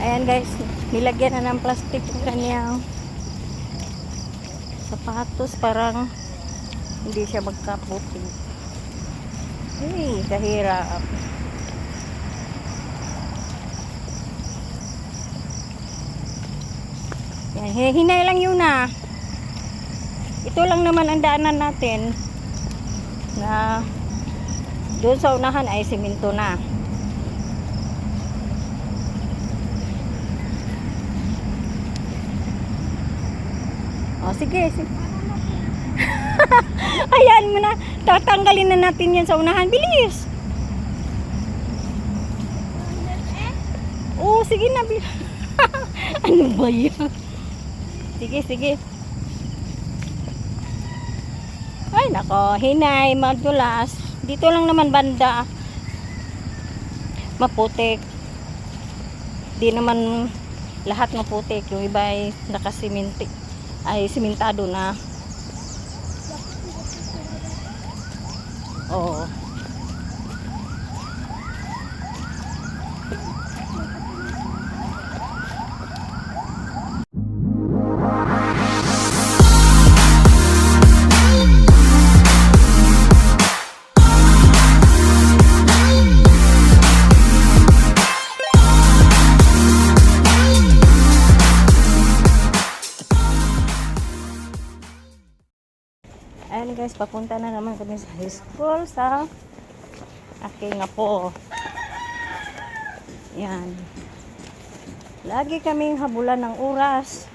Ayan guys, nilagyan na ng plastic yung kanyang sapatos. Parang hindi siya magkaputi. Ay, kahirap. Yan, hi- hinay lang yun na. Ito lang naman ang daanan natin na doon sa unahan ay siminto na. O, sige, sige. Ayan mo na. Tatanggalin na natin yan sa unahan. Bilis! Oo, sige na. ano ba yan? Sige, sige. Ay, nako. Hinay, madulas. Dito lang naman banda. Maputik. Di naman lahat maputik. Yung iba ay nakasiminti. Ay, simentado na. Oo. Ayan guys, papunta na naman kami sa high school sa aking apo. Yan. Lagi kaming habulan ng oras.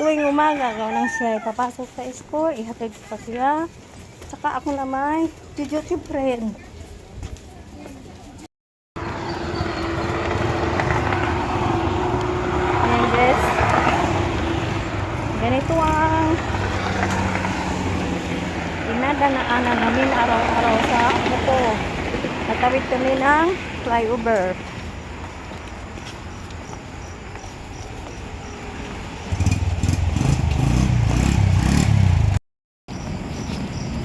Tuwing umaga, gawa siya papasok sa school, ihatid pa siya. Saka ako naman, duty friend. Ayan guys. Ganito ang Dinadaanan namin araw-araw sa buko. Natawid kami ng flyover.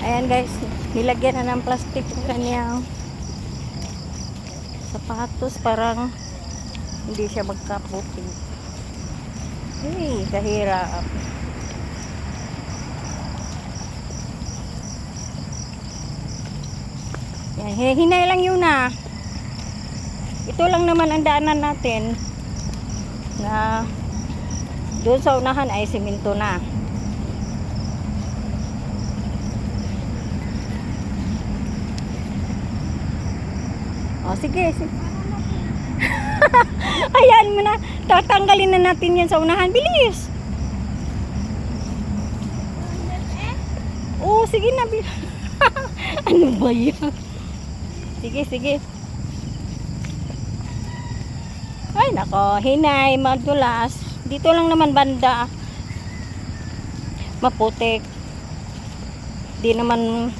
Ayan guys, nilagyan na ng plastic yung kanyang sapatos. Parang hindi siya magkaputi. Ay, kahirap. Yan, hi- hinay lang yun na. Ito lang naman ang daanan natin na doon sa unahan ay siminto na. O, sige, sige. Ayan mo na. Tatanggalin na natin yan sa unahan. Bilis! Oo, sige na. ano ba yan? Sige, sige. Ay, nako. Hinay, madulas. Dito lang naman banda. Maputik. Di naman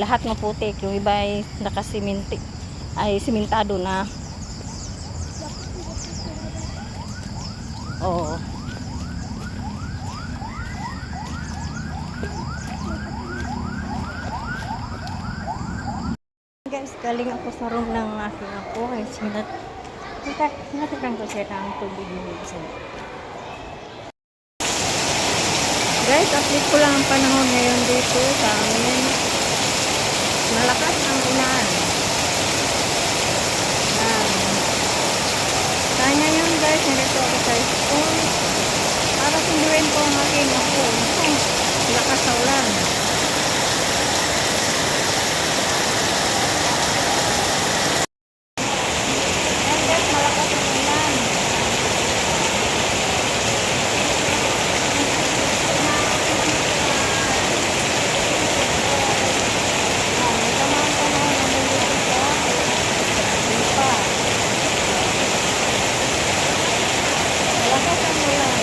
lahat maputik. Yung iba ay nakasiminti. Ay, simentado na. Oo. Guys, galing ako sa room ng aking apo. Ay, sinat... Sinatikan ko siya ng tubig ng isa. Guys, update ko lang ang panahon ngayon dito sa amin. Malakas ang ulan. Yan. Kaya ngayon guys, nandito ako sa school. Para sunduin ko ang aking apo. Ay, lakas sa ulan. Ayan guys, malakas ang ulan. Ayan, may tamaan pa na namulot sa lupa. Malakas ang ulan.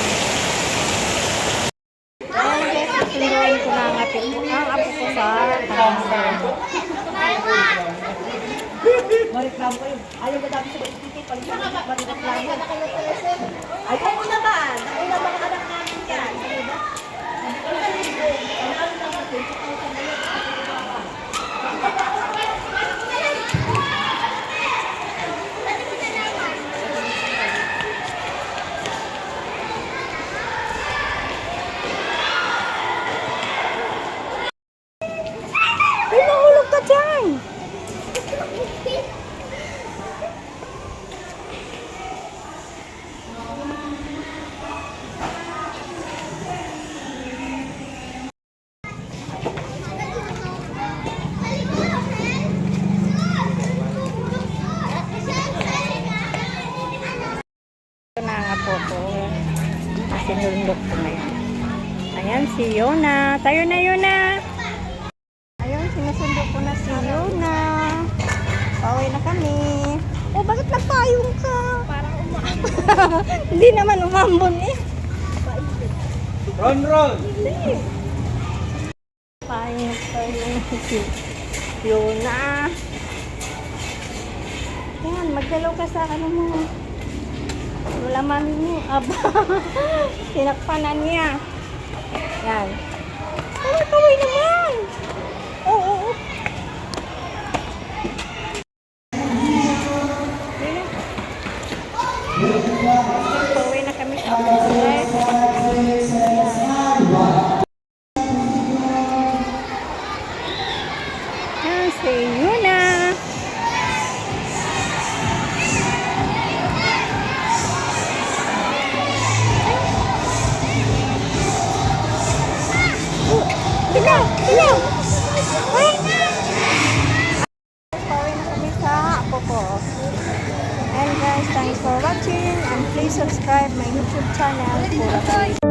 Ayan guys, susunduin ko na ang apo ko, ang apo ko sa hanggang. Mareklamo kayo. Ayaw ba dati sa bagititi? Pag-ibig, marireklamo. Ayaw mo naman. Ako na mga anak namin yan. sinundok ko ngayon. Ayan, si Yona. Tayo na, Yona. Ayun, sinusundo ko na si Yona. Pauwi na kami. Oh, bakit nagpayong ka? Parang umaam. Hindi naman umambon eh. Ron, Ron! Payong payong si Yona. Yan, magdalaw ka sa ano mo. Wala mami mo. Aba. Tinakpanan niya. Yan. Kaway-kaway naman. Oo, oo, oo. Pauwi na kami And guys, thanks for watching and please subscribe my YouTube channel. Kami.